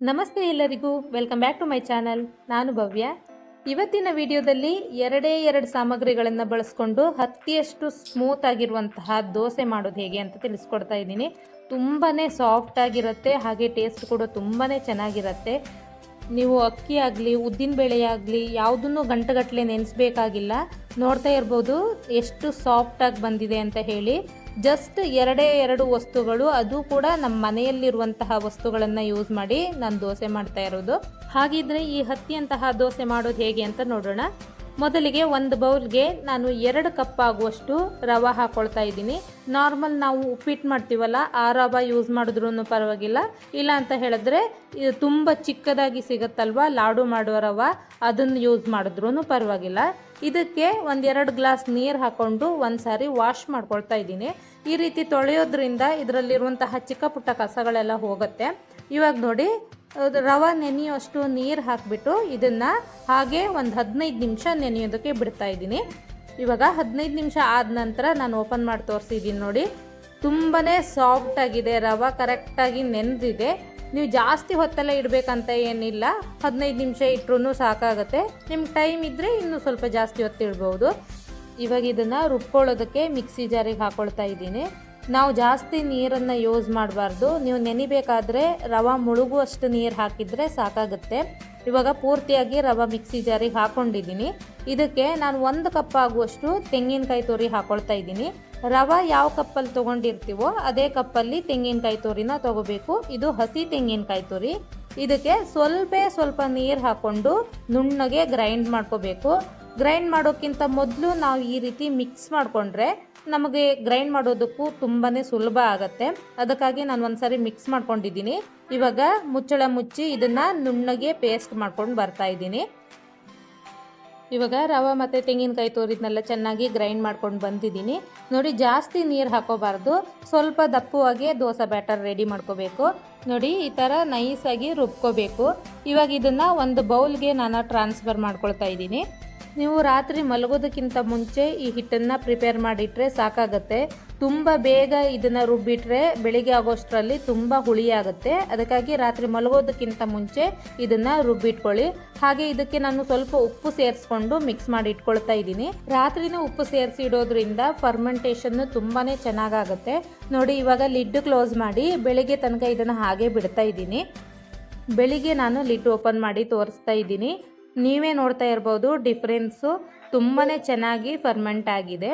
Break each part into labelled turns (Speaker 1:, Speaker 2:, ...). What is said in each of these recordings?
Speaker 1: ನಮಸ್ತೆ ಎಲ್ಲರಿಗೂ. Welcome back to my channel ನಾನು ಭವ್ಯ. ಇವತ್ತಿನ ವಿಡಿಯೋದಲ್ಲಿ ಎರಡೇ ಎರಡು ಸಾಮಗ್ರಿಗಳನ್ನು ಬಳಸ್ಕೊಂಡು ಹತ್ತಿಯಷ್ಟು ಸ್ಮೂತ್ ಆಗಿರುವಂತಹ ದೋಸೆ ಮಾಡೋದು ಹೇಗೆ ಅಂತ ತಿಳಿಸ್ಕೊಡ್ತಾ ಇದ್ದೀನಿ. ತುಂಬಾ ಸಾಫ್ಟ್ ಆಗಿರುತ್ತೆ, ಹಾಗೆ ಟೇಸ್ಟ್ ಕೂಡ ತುಂಬಾ ಚೆನ್ನಾಗಿರುತ್ತೆ. ನೀವು ಅಕ್ಕಿ ಆಗಲಿ ಉದ್ದಿನಬೇಳೆ ಆಗಲಿ, ಯಾವುದನ್ನು ಗಂಟೆಗಟ್ಟಲೆ ನೆನೆಸ್ಬೇಕಾಗಿಲ್ಲ. ನೋಡ್ತಾ ಇರ್ಬೋದು, ಎಷ್ಟು ಸಾಫ್ಟಾಗಿ ಬಂದಿದೆ ಅಂತ ಹೇಳಿ. ಜಸ್ಟ್ ಎರಡೇ ಎರಡು ವಸ್ತುಗಳು, ಅದು ಕೂಡ ನಮ್ಮ ಮನೆಯಲ್ಲಿರುವಂತಹ ವಸ್ತುಗಳನ್ನು ಯೂಸ್ ಮಾಡಿ ನಾನು ದೋಸೆ ಮಾಡ್ತಾ ಇರೋದು. ಹಾಗಿದ್ರೆ ಈ ಹತ್ತಿಯಂತಹ ದೋಸೆ ಮಾಡೋದು ಹೇಗೆ ಅಂತ ನೋಡೋಣ. ಮೊದಲಿಗೆ ಒಂದು ಬೌಲ್ಗೆ ನಾನು ಎರಡು ಕಪ್ ಆಗುವಷ್ಟು ರವೆ ಹಾಕೊಳ್ತಾ ಇದ್ದೀನಿ. ನಾರ್ಮಲ್ ನಾವು ಉಪ್ಪಿಟ್ಟು ಮಾಡ್ತೀವಲ್ಲ, ಆ ರವ ಯೂಸ್ ಮಾಡಿದ್ರೂ ಪರವಾಗಿಲ್ಲ. ಇಲ್ಲ ಅಂತ ಹೇಳಿದ್ರೆ, ಇದು ತುಂಬ ಚಿಕ್ಕದಾಗಿ ಸಿಗುತ್ತಲ್ವ, ಲಾಡು ಮಾಡುವ ರವ, ಅದನ್ನು ಯೂಸ್ ಮಾಡಿದ್ರೂ ಪರವಾಗಿಲ್ಲ. ಇದಕ್ಕೆ ಒಂದೆರಡು ಗ್ಲಾಸ್ ನೀರು ಹಾಕ್ಕೊಂಡು ಒಂದು ಸಾರಿ ವಾಶ್ ಮಾಡ್ಕೊಳ್ತಾ ಇದ್ದೀನಿ. ಈ ರೀತಿ ತೊಳೆಯೋದ್ರಿಂದ ಇದರಲ್ಲಿರುವಂತಹ ಚಿಕ್ಕ ಪುಟ್ಟ ಕಸಗಳೆಲ್ಲ ಹೋಗುತ್ತೆ. ಇವಾಗ ನೋಡಿ ರವೆ ನೆನೆಯುವಷ್ಟು ನೀರು ಹಾಕಿಬಿಟ್ಟು ಇದನ್ನು ಹಾಗೆ ಒಂದು ಹದಿನೈದು ನಿಮಿಷ ನೆನೆಯೋದಕ್ಕೆ ಬಿಡ್ತಾ ಇದ್ದೀನಿ. ಇವಾಗ ಹದಿನೈದು ನಿಮಿಷ ಆದ ನಂತರ ನಾನು ಓಪನ್ ಮಾಡಿ ತೋರಿಸಿದ್ದೀನಿ ನೋಡಿ. ತುಂಬಾ ಸಾಫ್ಟ್ ಆಗಿದೆ, ರವೆ ಕರೆಕ್ಟಾಗಿ ನೆನೆದಿದೆ. ನೀವು ಜಾಸ್ತಿ ಹೊತ್ತಲ್ಲ ಇಡಬೇಕಂತ ಏನಿಲ್ಲ. ಹದಿನೈದು ನಿಮಿಷ ಇಟ್ರೂ ಸಾಕಾಗುತ್ತೆ. ನಿಮ್ಗೆ ಟೈಮ್ ಇದ್ದರೆ ಇನ್ನೂ ಸ್ವಲ್ಪ ಜಾಸ್ತಿ ಹೊತ್ತು ಇಡ್ಬೋದು. ಇವಾಗ ಇದನ್ನು ರುಬ್ಕೊಳ್ಳೋದಕ್ಕೆ ಮಿಕ್ಸಿ ಜಾರಿಗೆ ಹಾಕ್ಕೊಳ್ತಾ ಇದ್ದೀನಿ. ನಾವು ಜಾಸ್ತಿ ನೀರನ್ನು ಯೂಸ್ ಮಾಡಬಾರ್ದು. ನೀವು ನೆನಿಬೇಕಾದ್ರೆ ರವೆ ಮುಳುಗುವಷ್ಟು ನೀರು ಹಾಕಿದರೆ ಸಾಕಾಗುತ್ತೆ. ಇವಾಗ ಪೂರ್ತಿಯಾಗಿ ರವೆ ಮಿಕ್ಸಿ ಜಾರಿಗೆ ಹಾಕೊಂಡಿದ್ದೀನಿ. ಇದಕ್ಕೆ ನಾನು ಒಂದು ಕಪ್ ಆಗುವಷ್ಟು ತೆಂಗಿನಕಾಯಿ ತುರಿ ಹಾಕ್ಕೊಳ್ತಾ ಇದ್ದೀನಿ. ರವೆ ಯಾವ ಕಪ್ಪಲ್ಲಿ ತೊಗೊಂಡಿರ್ತೀವೋ ಅದೇ ಕಪ್ಪಲ್ಲಿ ತೆಂಗಿನಕಾಯಿ ತುರಿನ ತೊಗೋಬೇಕು. ಇದು ಹಸಿ ತೆಂಗಿನಕಾಯಿ ತುರಿ. ಇದಕ್ಕೆ ಸ್ವಲ್ಪ ಸ್ವಲ್ಪ ನೀರು ಹಾಕ್ಕೊಂಡು ನುಣ್ಣಗೆ ಗ್ರೈಂಡ್ ಮಾಡ್ಕೋಬೇಕು. ಗ್ರೈಂಡ್ ಮಾಡೋಕ್ಕಿಂತ ಮೊದಲು ನಾವು ಈ ರೀತಿ ಮಿಕ್ಸ್ ಮಾಡಿಕೊಂಡ್ರೆ ನಮಗೆ ಗ್ರೈಂಡ್ ಮಾಡೋದಕ್ಕೂ ತುಂಬಾ ಸುಲಭ ಆಗುತ್ತೆ. ಅದಕ್ಕಾಗಿ ನಾನು ಒಂದ್ಸರಿ ಮಿಕ್ಸ್ ಮಾಡ್ಕೊಂಡಿದ್ದೀನಿ. ಇವಾಗ ಮುಚ್ಚಳ ಮುಚ್ಚಿ ಇದನ್ನು ನುಣ್ಣಗೆ ಪೇಸ್ಟ್ ಮಾಡ್ಕೊಂಡು ಬರ್ತಾ ಇದ್ದೀನಿ. ಇವಾಗ ರವೆ ಮತ್ತು ತೆಂಗಿನಕಾಯಿ ತೋರಿದ್ನೆಲ್ಲ, ಚೆನ್ನಾಗಿ ಗ್ರೈಂಡ್ ಮಾಡ್ಕೊಂಡು ಬಂದಿದ್ದೀನಿ. ನೋಡಿ, ಜಾಸ್ತಿ ನೀರು ಹಾಕೋಬಾರ್ದು. ಸ್ವಲ್ಪ ದಪ್ಪವಾಗಿ ದೋಸೆ ಬ್ಯಾಟರ್ ರೆಡಿ ಮಾಡ್ಕೋಬೇಕು. ನೋಡಿ, ಈ ಥರ ನೈಸಾಗಿ ರುಬ್ಕೋಬೇಕು. ಇವಾಗ ಇದನ್ನು ಒಂದು ಬೌಲ್ಗೆ ನಾನು ಟ್ರಾನ್ಸ್ಫರ್ ಮಾಡ್ಕೊಳ್ತಾ ಇದ್ದೀನಿ. ನೀವು ರಾತ್ರಿ ಮಲಗೋದಕ್ಕಿಂತ ಮುಂಚೆ ಈ ಹಿಟ್ಟನ್ನು ಪ್ರಿಪೇರ್ ಮಾಡಿಟ್ರೆ ಸಾಕಾಗತ್ತೆ. ತುಂಬ ಬೇಗ ಇದನ್ನು ರುಬ್ಬಿಟ್ರೆ ಬೆಳಿಗ್ಗೆ ಆಗೋಷ್ಟರಲ್ಲಿ ತುಂಬ ಹುಳಿ ಆಗುತ್ತೆ ಅದಕ್ಕಾಗಿ ರಾತ್ರಿ ಮಲಗೋದಕ್ಕಿಂತ ಮುಂಚೆ ಇದನ್ನು ರುಬ್ಬಿಟ್ಕೊಳ್ಳಿ. ಹಾಗೆ ಇದಕ್ಕೆ ನಾನು ಸ್ವಲ್ಪ ಉಪ್ಪು ಸೇರಿಸ್ಕೊಂಡು ಮಿಕ್ಸ್ ಮಾಡಿ ಇಟ್ಕೊಳ್ತಾ ಇದ್ದೀನಿ. ರಾತ್ರಿನೂ ಉಪ್ಪು ಸೇರಿಸಿ ಇಡೋದ್ರಿಂದ ಫರ್ಮೆಂಟೇಷನ್ ತುಂಬಾ ಚೆನ್ನಾಗಾಗುತ್ತೆ. ನೋಡಿ, ಇವಾಗ ಲಿಡ್ ಕ್ಲೋಸ್ ಮಾಡಿ ಬೆಳಿಗ್ಗೆ ತನಕ ಇದನ್ನು ಹಾಗೆ ಬಿಡ್ತಾ ಇದ್ದೀನಿ. ಬೆಳಿಗ್ಗೆ ನಾನು ಲಿಡ್ ಓಪನ್ ಮಾಡಿ ತೋರಿಸ್ತಾ ಇದ್ದೀನಿ. ನೀವೇ ನೋಡ್ತಾ ಇರ್ಬೋದು ಡಿಫ್ರೆನ್ಸು ತುಂಬಾ ಚೆನ್ನಾಗಿ ಫರ್ಮೆಂಟ್ ಆಗಿದೆ.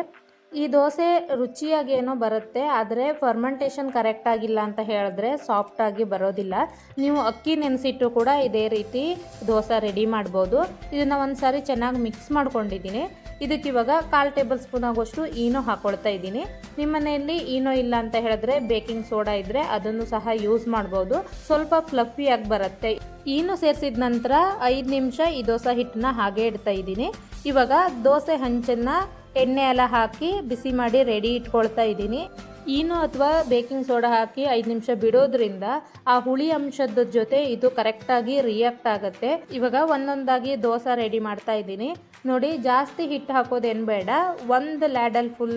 Speaker 1: ಈ ದೋಸೆ ರುಚಿಯಾಗೇನೋ ಬರುತ್ತೆ, ಆದರೆ ಫರ್ಮೆಂಟೇಷನ್ ಕರೆಕ್ಟ್ ಆಗಿಲ್ಲ ಅಂತ ಹೇಳಿದ್ರೆ ಸಾಫ್ಟಾಗಿ ಬರೋದಿಲ್ಲ. ನೀವು ಅಕ್ಕಿ ನೆನೆಸಿಟ್ಟು ಕೂಡ ಇದೇ ರೀತಿ ದೋಸೆ ರೆಡಿ ಮಾಡ್ಬೋದು. ಇದನ್ನು ಒಂದು ಸಾರಿ ಚೆನ್ನಾಗಿ ಮಿಕ್ಸ್ ಮಾಡ್ಕೊಂಡಿದ್ದೀನಿ. ಇದಕ್ಕೆ ಇವಾಗ ಕಾಲು ಟೇಬಲ್ ಸ್ಪೂನ್ ಆಗುವಷ್ಟು ಈನೋ ಹಾಕೊಳ್ತಾ ಇದ್ದೀನಿ. ನಿಮ್ಮ ಮನೆಯಲ್ಲಿ ಈನೋ ಇಲ್ಲ ಅಂತ ಹೇಳಿದ್ರೆ ಬೇಕಿಂಗ್ ಸೋಡಾ ಇದ್ದರೆ ಅದನ್ನು ಸಹ ಯೂಸ್ ಮಾಡ್ಬೋದು. ಸ್ವಲ್ಪ ಫ್ಲಫಿಯಾಗಿ ಬರುತ್ತೆ. ಈನು ಸೇರಿಸಿದ ನಂತರ ಐದು ನಿಮಿಷ ಈ ದೋಸೆ ಹಿಟ್ಟನ್ನ ಹಾಗೆ ಇಡ್ತಾ ಇದ್ದೀನಿ. ಇವಾಗ ದೋಸೆ ಹಂಚನ್ನ ಎಣ್ಣೆ ಎಲ್ಲ ಹಾಕಿ ಬಿಸಿ ಮಾಡಿ ರೆಡಿ ಇಟ್ಕೊಳ್ತಾ ಇದ್ದೀನಿ. ಈನು ಅಥವಾ ಬೇಕಿಂಗ್ ಸೋಡಾ ಹಾಕಿ ಐದು ನಿಮಿಷ ಬಿಡೋದ್ರಿಂದ ಆ ಹುಳಿ ಅಂಶದ ಜೊತೆ ಇದು ಕರೆಕ್ಟಾಗಿ ರಿಯಾಕ್ಟ್ ಆಗುತ್ತೆ. ಇವಾಗ ಒಂದೊಂದಾಗಿ ದೋಸೆ ರೆಡಿ ಮಾಡ್ತಾ ಇದ್ದೀನಿ. ನೋಡಿ, ಜಾಸ್ತಿ ಹಿಟ್ಟು ಹಾಕೋದೇನು ಬೇಡ. ಒಂದು ಲ್ಯಾಡಲ್ಲಿ ಫುಲ್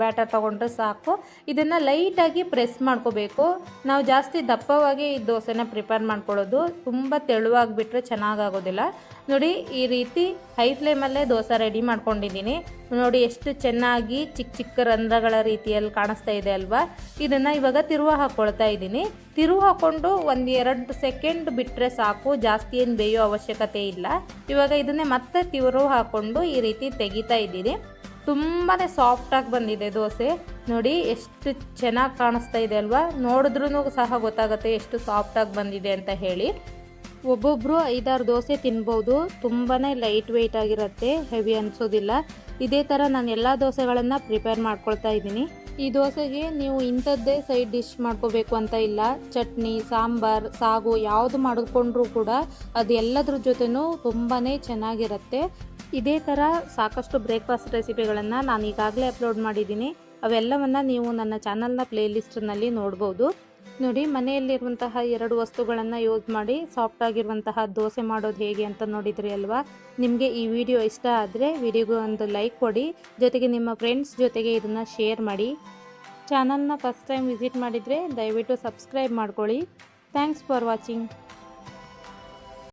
Speaker 1: ಬ್ಯಾಟರ್ ತೊಗೊಂಡ್ರೆ ಸಾಕು. ಇದನ್ನು ಲೈಟಾಗಿ ಪ್ರೆಸ್ ಮಾಡ್ಕೋಬೇಕು. ನಾವು ಜಾಸ್ತಿ ದಪ್ಪವಾಗಿ ಈ ದೋಸೆನ ಪ್ರಿಪೇರ್ ಮಾಡ್ಕೊಳ್ಳೋದು ತುಂಬ ತೆಳುವಾಗಿಬಿಟ್ರೆ ಚೆನ್ನಾಗಾಗೋದಿಲ್ಲ ನೋಡಿ, ಈ ರೀತಿ ಹೈ ಫ್ಲೇಮಲ್ಲೇ ದೋಸೆ ರೆಡಿ ಮಾಡ್ಕೊಂಡಿದ್ದೀನಿ. ನೋಡಿ ಎಷ್ಟು ಚೆನ್ನಾಗಿ ಚಿಕ್ಕ ಚಿಕ್ಕ ರಂಧ್ರಗಳ ರೀತಿಯಲ್ಲಿ ಕಾಣಿಸ್ತಾ ಇದೆ ಅಲ್ವಾ? ಇದನ್ನು ಇವಾಗ ತಿರುವ ಹಾಕ್ಕೊಳ್ತಾ ಇದ್ದೀನಿ. ತಿರುವು ಹಾಕ್ಕೊಂಡು ಒಂದು ಎರಡು ಸೆಕೆಂಡ್ ಬಿಟ್ಟರೆ ಸಾಕು, ಜಾಸ್ತಿ ಏನು ಬೇಯೋ ಅವಶ್ಯಕತೆ ಇಲ್ಲ. ಇವಾಗ ಇದನ್ನೇ ಮತ್ತೆ ತಿರು ಹಾಕ್ಕೊಂಡು ಈ ರೀತಿ ತೆಗಿತಾ ಇದ್ದೀನಿ ತುಂಬಾ ಸಾಫ್ಟಾಗಿ ಬಂದಿದೆ ದೋಸೆ. ನೋಡಿ ಎಷ್ಟು ಚೆನ್ನಾಗಿ ಕಾಣಿಸ್ತಾ ಇದೆ ಅಲ್ವಾ? ನೋಡಿದ್ರೂ ಸಹ ಗೊತ್ತಾಗುತ್ತೆ ಎಷ್ಟು ಸಾಫ್ಟಾಗಿ ಬಂದಿದೆ ಅಂತ ಹೇಳಿ. ಒಬ್ಬೊಬ್ಬರು ಐದಾರು ದೋಸೆ ತಿನ್ಬೋದು. ತುಂಬಾ ಲೈಟ್ ವೆಯ್ಟ್ ಆಗಿರುತ್ತೆ ಹೆವಿ ಅನಿಸೋದಿಲ್ಲ. ಇದೇ ಥರ ನಾನು ಎಲ್ಲ ದೋಸೆಗಳನ್ನು ಪ್ರಿಪೇರ್ ಮಾಡ್ಕೊಳ್ತಾ ಇದ್ದೀನಿ. ಈ ದೋಸೆಗೆ ನೀವು ಇಂಥದ್ದೇ ಸೈಡ್ ಡಿಶ್ ಮಾಡ್ಕೋಬೇಕು ಅಂತ ಇಲ್ಲ. ಚಟ್ನಿ, ಸಾಂಬಾರ್, ಸಾಗು ಯಾವುದು ಮಾಡಿಕೊಂಡ್ರೂ ಕೂಡ ಅದು ಎಲ್ಲದ್ರ ಜೊತೆನೂ ತುಂಬಾ ಚೆನ್ನಾಗಿರುತ್ತೆ. ಇದೇ ಥರ ಸಾಕಷ್ಟು ಬ್ರೇಕ್ಫಾಸ್ಟ್ ರೆಸಿಪಿಗಳನ್ನು ನಾನು ಈಗಾಗಲೇ ಅಪ್ಲೋಡ್ ಮಾಡಿದ್ದೀನಿ. ಅವೆಲ್ಲವನ್ನು ನೀವು ನನ್ನ ಚಾನಲ್ನ ಪ್ಲೇಲಿಸ್ಟ್ನಲ್ಲಿ ನೋಡ್ಬೋದು. ನೋಡಿ, ಮನೆಯಲ್ಲಿರುವಂತಹ ಎರಡು ವಸ್ತುಗಳನ್ನು ಯೂಸ್ ಮಾಡಿ, ಸಾಫ್ಟ್ ಆಗಿರುವಂತಹ ದೋಸೆ ಮಾಡೋದು ಹೇಗೆ ಅಂತ ನೋಡಿದ್ರಿ ಅಲ್ವಾ? ನಿಮಗೆ ಈ ವಿಡಿಯೋ ಇಷ್ಟ ಆದರೆ ವಿಡಿಯೋಗೆ ಒಂದು ಲೈಕ್ ಕೊಡಿ, ಜೊತೆಗೆ ನಿಮ್ಮ ಫ್ರೆಂಡ್ಸ್ ಜೊತೆಗೆ ಇದನ್ನು ಶೇರ್ ಮಾಡಿ. ಚಾನಲ್ನ ಫಸ್ಟ್ ಟೈಮ್ ವಿಸಿಟ್ ಮಾಡಿದರೆ ದಯವಿಟ್ಟು ಸಬ್ಸ್ಕ್ರೈಬ್ ಮಾಡ್ಕೊಳ್ಳಿ. Thanks for watching.